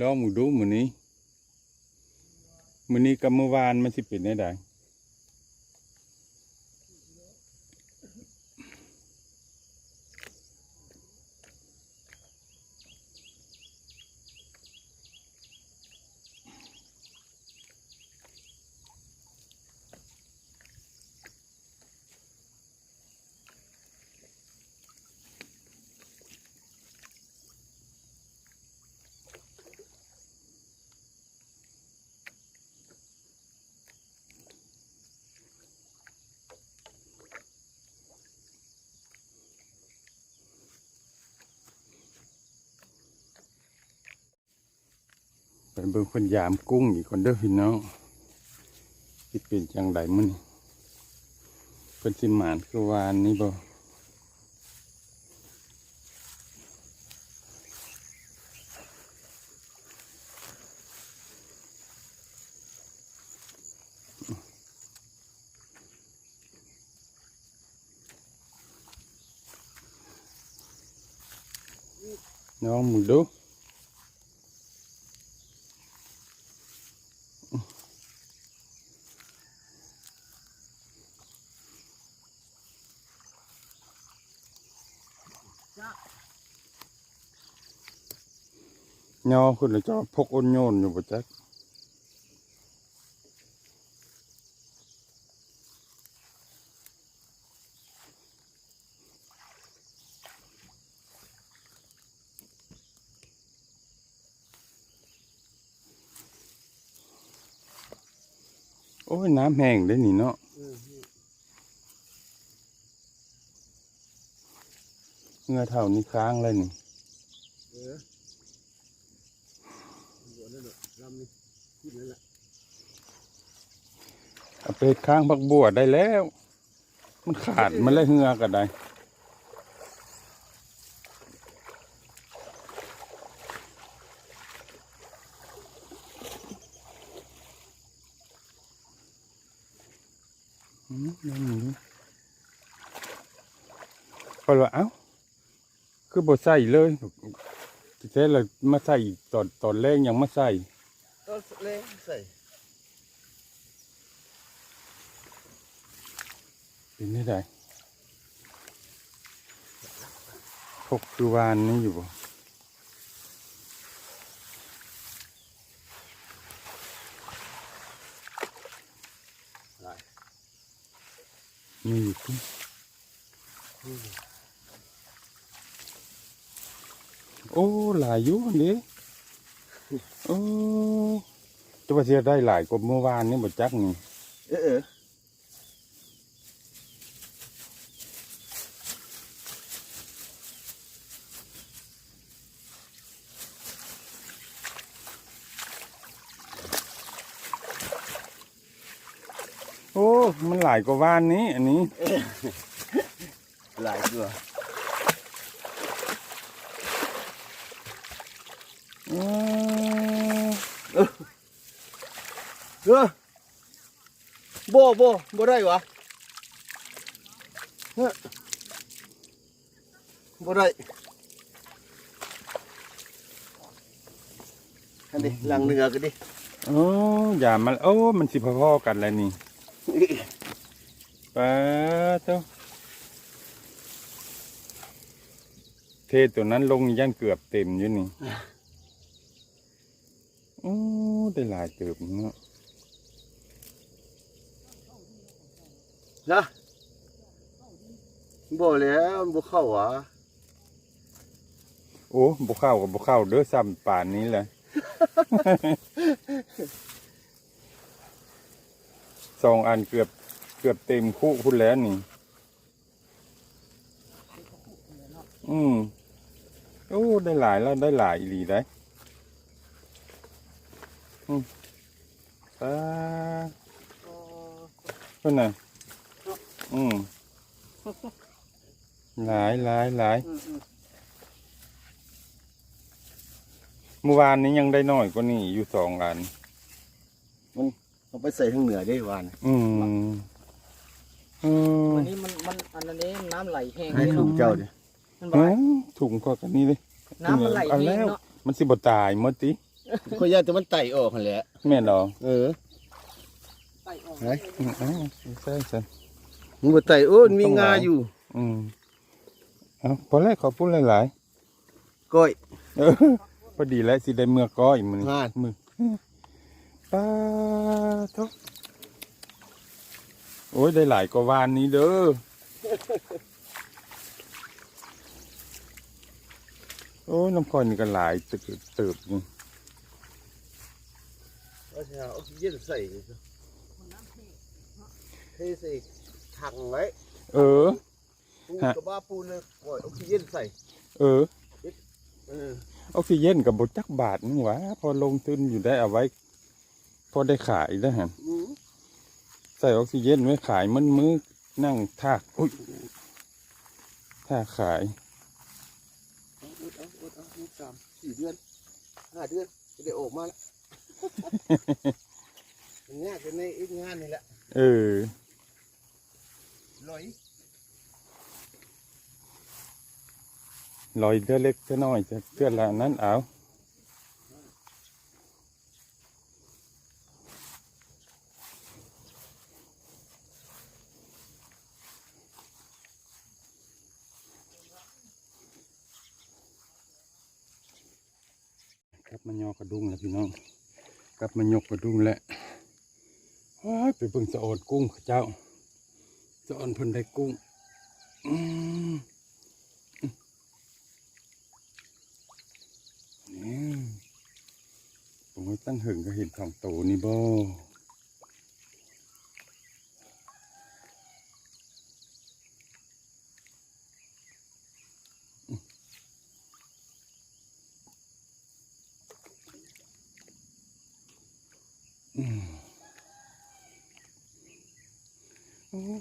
ลองมือดูมือนี้มือนี้กับเมื่อวานมันสิเป็นได้ได เป็นเบิ่งคนยามกุ้งอีกคนเด้อพี่น้องสิเป็นจังไดมื้อนี้เพิ่นสิหมานคือวานนี้บ่น้องมึงดู ยอคุณจะพกอ้นโยนอยู่บ่จักโอ้ย น้ำแห้งได้อนี่เนาะเงื่อเท่านี้ค้างเลยนี่ เออหัวนั่นแหละลำนี่ที่นั่นแหละ เอา ไปเฮ็ดค้างพักบัวได้แล้ว มันขาดมันเลยเหือก็ได้อืมนี่พอว่าเอ้า คือบ่ใส่เลยแท้เลยมาใส่ตอนตอนแรกยังมาใส่ก็เล่ใส่ เป็นได้ไดพกคือวานนี้อยู่บ่ได้มีอยู่ที่โอ้หลายอยู่นนี้โอ้จะว่าเสียได้หลายกว่าเมื่อวานนี่บ่จักนี่เออเออ โอ้ มันหลายกว่าวานนี้ อันนี้ หลายตัวอืมเออบ่บ่บ่ได้วะเฮ้ยบ่ได้อันนี้ลังเนื้อกันดิโอ้อย่ามันโอ้ มันสิพอๆกันแล้วนี่ ปะเจ้าเทตัวนั้นลงย่านเกือบเต็มอยู่นี่โอ้ได้หลายเติบเนาะนะบ่แล้วบ่เข้าวะโอ้บ่เข้ากับบ่เข้าเด้อซ้ำป่านนี้แหละ สองอันเกือบเกือบเต็มคู่พุ่นแล้วนี่ อืมโอ้ได้หลายแล้วได้หลายอีหลีได้อืมอ่าเพิ่นน่ะอืมหลายหลายหลายเมื่อวานนี้ยังได้น้อยกว่านี้อยู่สองอัน เอาไปใส่ทางเหนือได้วานอืมอืมวันนี้มันมันอันนั้นเองน้ำไหลแห้งให้เลยถุงเนาะเจ้าดิมันบเอ้อกยถุงก็กันนี้เลยน้ำมันไหลเอาแห้แล้งวเนาะมันสิบ่ตายหมดติข่อยย่านแต่มันไต่ออกหั่นแหละแม่นเหรอเออไต่ออกไหน อืมเอ้าใช่ใช่ มันบ่ไต่โอ้ยมีงาอยู่ อืมเอาพอแล้วขอบคุณหลายก้อย ๆเออพอดีแล้วสิได้เมื่อก้อยมือฮาดมือ ป้าทุกโอ้ยได้หลายกว่าวานนี้เด้อโอ้ยน้ำคอยนี่ก็หลายตึกเติบนี่เอาสิเอาออกซิเจนใส่เทใส่ถังไว้เออ ปูฮะ กับบ้าปูเลยปล่อยออกซิเจนใส่เออเออออกซิเจนกับบจักบาทนึงหวะพอลงทุนอยู่ได้เอาไว้พ อได้ขายได้ฮะอืมใส่ออกซิเจนไว้ขายมันมือนั่งทากอุ้ยทากขายเอาอุดเอาอุดเอาลูกสามสี่เดือนห้าเดือนจะได้ออกมาแล้วมันยากกันในอีกงานนี่แหละเออลอยลอยเท่าเล็กเท่าน้อยจะเพื่อนละนั้นเอากลับมายอกระดุงแล้วพี่น้อง กลับมายกกระดุงแล้ว เบิ่งสะออนกุ้งเขาเจ้าสะออนเพิ่นได้กุ้งนี่ผมตั้งหึงก็เห็นของโตนี่บ่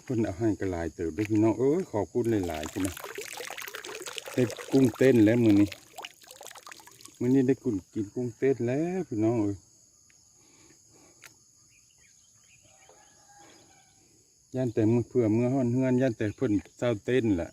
คนเอาให้กระลายเติบด้วยพี่น้องเอ้ยขอบคุณหลายๆพี่นะได้กุ้งเต้นแล้วมือนี้มือนี้ได้กุ้งกินกุ้งเต้นแล้วพี่น้องเอ้ยย่านแต่มือเพื่อเมื่อห้อนเฮือนย่านแต่เพิ่นเศร้าเต้นแหละ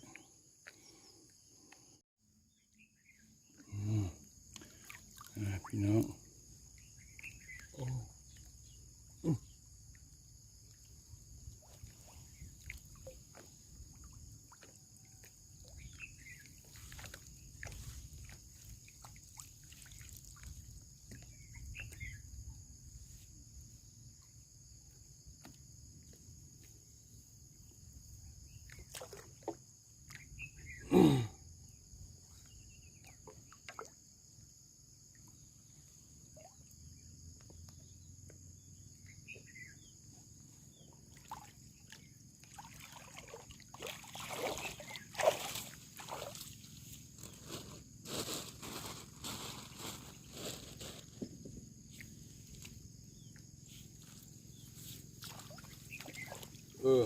อ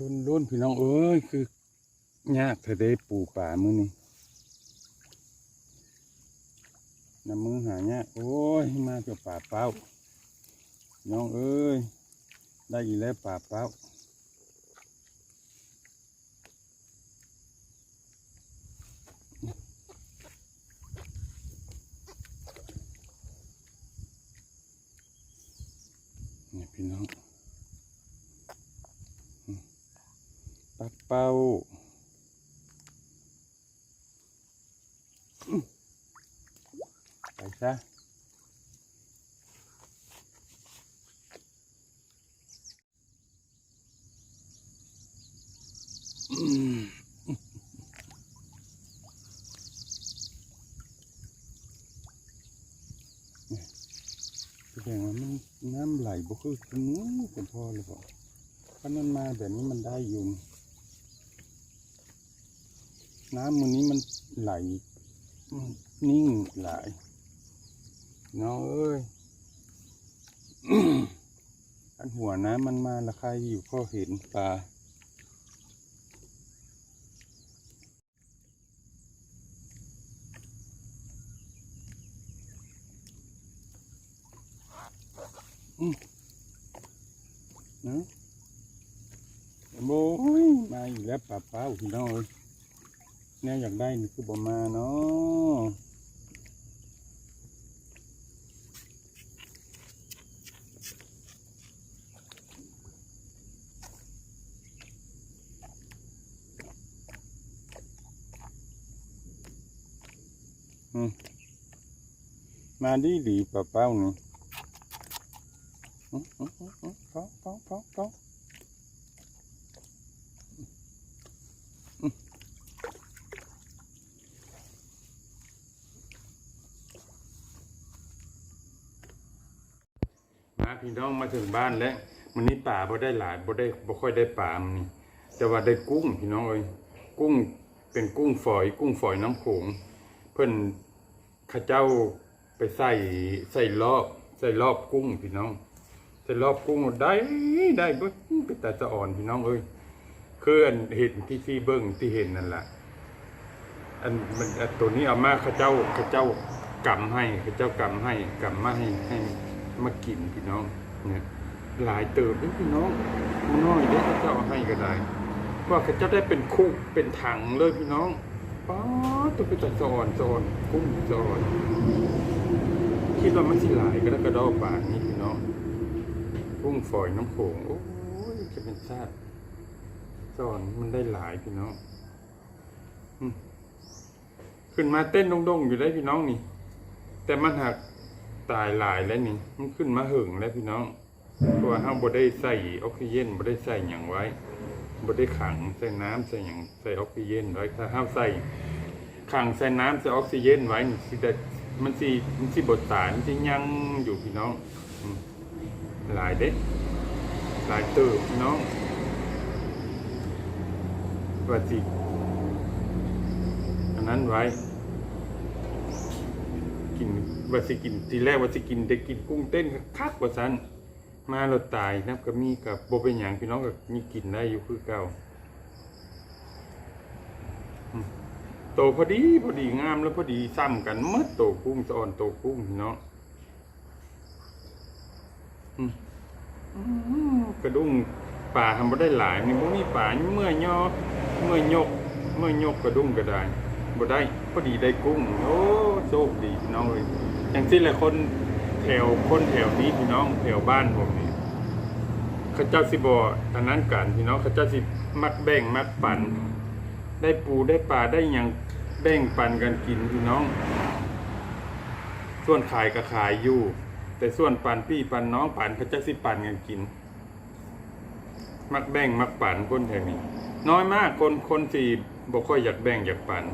รุ่นรุ่นพี่น้องเอ้ยคือยากเธอได้ปูป่ามือนี่น้ำมือหายากโอ้ยมาเจาป่าเป้าน้องเอ้ยได้อีแล้วป่าเป้า นี่พี่น้องอืมปลา เป้าไปซะแสดงว่ามันน้ำไหลบ่คือสมูเป็นพ่อเลยบ่ถ้ามันมาแบบนี้มันได้อยู่ น้ำมันนี้มันไหลอืมนิ่งไหลายน้องเอ้ยอันหัวน้ำมันมาและใครอยู่ก็เห็นปลาอืมนะโอ้ยมาอีกแล้วป่าเป้าพี่น้องเอ้ย แน่อยากได้นี่คือบ่มาเนาะมาดีดีป่าเป้านี่อืมอืมอืมอืมเขาเขาเขาเขา มา พี่น้องมาถึงบ้านแล้วมันนี้ป่าบ่ได้หลายบ่ได้บ่ค่อยได้ป่ามันนี่แต่ว่าได้กุ้งพี่น้องเอ้ยกุ้งเป็นกุ้งฝอย กุ้งฝอยน้ำโขงเพิ่นข้าเจ้าไปใส่ใส่รอบใส่รอบกุ้งพี่น้องใส่รอบกุ้งได้ได้เบ่เป็นตาจะอ่อนพี่น้องเอ้ยคืออันเห็นที่ที่เบิ่งที่เห็นนั่นแหละอันมันอันตัวนี้เอามาข้าเจ้าข้าเจ้ากำให้ข้าเจ้ากำให้กำมาให้ให้ มากินพี่น้องเนี่ยหลายเติบด้อพี่น้องนน้อยเด้อเข้าเจ้าเอาให้ก็ได้ว่าเขาจ้าได้เป็นคุกเป็นถังเลยพี่น้องป๊าตัวเป็นตะสอนสอนกุ้งสอนคิดว่ามันสิหลายก็แล้วกระดอกปากนี้พี่น้องกุ้งฝอยน้ำโขงโอ้ยจะเป็นชาติสอนมันได้หลายพี่น้องขึ้นมาเต้นดงๆอยู่ได้พี่น้องนี่ แต่มันหัก ตายหลายแล้วนี่มันขึ้นมาหึงแล้วพี่น้องเพราะว่าห้าบ่ได้ใส่ออกซิเจนบ่ได้ใส่หยังไว้บ่ได้ขังใส่น้ำใส่หยังใส่ออกซิเจนไว้ถ้าห้าใส่ขังใส่น้ำใส่ออกซิเจนไว้สิได้มันสิมันสิบดตายมันสิยังอยู่พี่น้องหลายเด้หลายเติบพี่น้องว่าสิอันนั้นไว้กิน ว่าสิกินทีแรกว่าสิกินได้กินกุ้งเต้นคักๆว่าซันมาเราตายนะก็มีกับโบเป็นอย่างพี่น้องก็มีกินได้อยู่คือเก่าโตพอดีพอดีงามแล้วพอดีซ้ำกันหมดโตกุ้งสะอ่อนโตกุ้งพี่น้องกระดุงป่าทำบ่ได้หลายนี่บ่มีป่าเมื่อยอเมื่อยก เมื่อยกกระดุงก็ได้บ่ได้พอดีได้กุ้งโอ้โชคดีพี่น้องเลย อย่างที่หละคนแถวคนแถวนี้พี่น้องแถวบ้านผมนี่เขาเจ้าสิบ่อันนั้นกันพี่น้องเขาเจ้าสิมักแบ่งมักปันได้ปูได้ปลาได้หยังแบ่งปันกันกินพี่น้อง ส่วนขายก็ขายอยู่ แต่ส่วนปันพี่ปันน้องปันเขาเจ้าสิปันกันกิน มักแบ่งมักปันคนแถวนี้ น้อยมากคนคนที่บ่ค่อยอยากแบ่งอยากปัน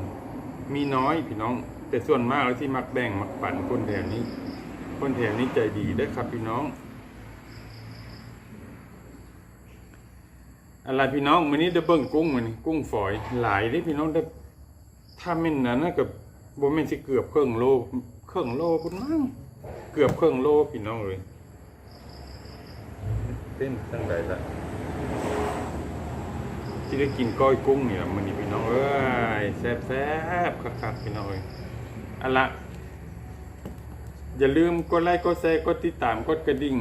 มีน้อยพี่น้อง แต่ส่วนมากแล้วที่มักแบ่งมักปันคนแถวนี้ คนแถวนี้ใจดีเด้ครับพี่น้อง อะไรพี่น้องมื้อนี้ได้เบิ่งกุ้งมื้อนกุ้งฝอยหลายเด้พี่น้องได้ถ้าแม่นนั้นกับบ่แม่นสิเกือบครึ่องโลครึ่องโลพุ่นมั้งเกือบครึ่องโลพี่น้องเลยเต้นจังไดล่ะที่ได้กินก้อยกุ้งเนี่ยมันนี่พี่น้องเอ้ยแซ่บแซ่บๆคักๆพี่น้องเอ้ย อาละ อย่าลืมกดไลค์กดแชร์กดติดตามกดกระดิ่ง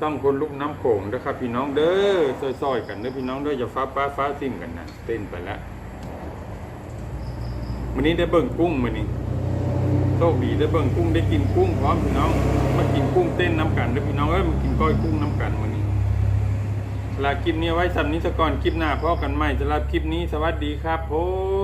ซ่องคนลูกน้ำโขงนะครับพี่น้องเด้อซอยๆกันเด้อพี่น้องเด้ออย่าฟ้าป้าฟ้าซิ่งกันนะเต้นไปแล้ววันนี้ได้เบิ่งกุ้งมันนี่โชคดีได้เบิ่งกุ้งได้กินกุ้งพร้อมพี่น้องมากินกุ้งเต้นน้ำกันเด้อพี่น้องเอ้ยมากินก้อยกุ้งน้ำกันวันนี้ลาคลิปนี้ไว้สำนี้ซะก่อนคลิปหน้าพอกันใหม่สำหรับคลิปนี้สวัสดีครับผม